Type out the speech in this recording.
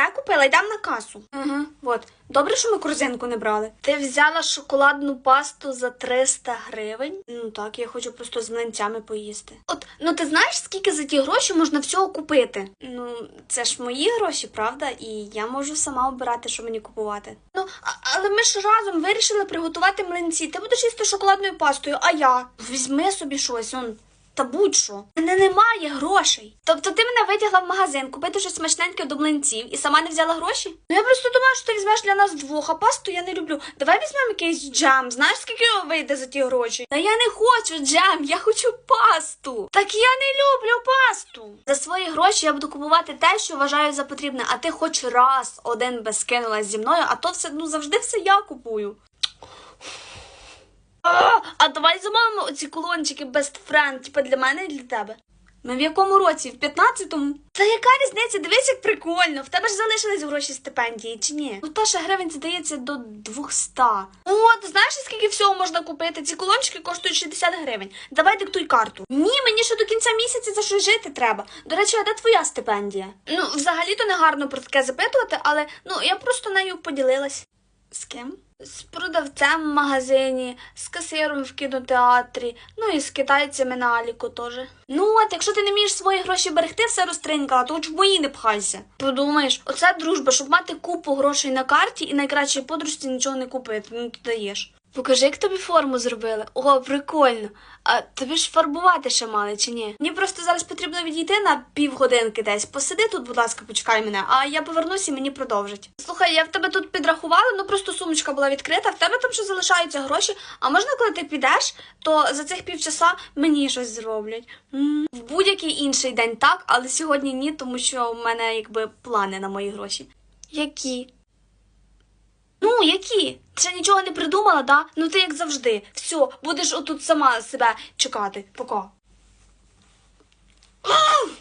Все купила, йдемо на касу. Угу, от. Добре, що ми корзинку не брали. Ти взяла шоколадну пасту за 300 гривень? Ну так, я хочу просто з млинцями поїсти. От, ну ти знаєш, скільки за ті гроші можна всього купити? Ну, це ж мої гроші, правда? І я можу сама обирати, що мені купувати. Ну, а- але ми ж разом вирішили приготувати млинці. Ти будеш їсти шоколадною пастою, а я? Візьми собі щось, он. Та будь-що. Мене немає грошей. Тобто ти мене витягла в магазин купити щось смачненьке до млинців і сама не взяла гроші? Ну я просто думала, що ти візьмеш для нас двох, а пасту я не люблю. Давай візьмемо якийсь джем. Знаєш, скільки вийде за ті гроші? Та я не хочу джем, я хочу пасту. Так я не люблю пасту. За свої гроші я буду купувати те, що вважаю за потрібне, а ти хоч раз один би скинулась зі мною, а то все ну завжди все я купую. А, а давай замовимо оці колончики Best Friend, типа для мене і для тебе. Ми в якому році? В 15-му? Та яка різниця? Дивись, як прикольно. В тебе ж залишились гроші стипендії, чи ні? Ну та ще гривень здається до 200. О, ти знаєш, скільки всього можна купити? Ці колончики коштують 60 гривень. Давай диктуй карту. Ні, мені ще до кінця місяця за щось жити треба. До речі, а де твоя стипендія? Ну, взагалі-то не гарно про таке запитувати, але ну я просто нею поділилась. З ким? З продавцем в магазині, з касиром в кінотеатрі, ну і з китайцями на Аліку теж. Ну от, якщо ти не вмієш свої гроші берегти, все розтринькала, то хоч в мої не пхайся. Подумаєш, оце дружба, щоб мати купу грошей на карті і найкращій подружці нічого не купити. Ну ти даєш. Покажи, як тобі форму зробили. О, прикольно. А тобі ж фарбувати ще мали чи ні? Мені просто зараз потрібно відійти на півгодинки десь. Посиди тут, будь ласка, почекай мене, а я повернуся і мені продовжать. Слухай, я в тебе тут підрахувала, ну просто сумочка була відкрита, в тебе там ще залишаються гроші. А можна, коли ти підеш, то за цих півчаса мені щось зроблять. М. В будь-який інший день так, але сьогодні ні, тому що в мене якби плани на мої гроші. Які? Ну, які? Ти ще нічого не придумала, да? Ну ти як завжди. Все, будеш отут сама себе чекати. Пока.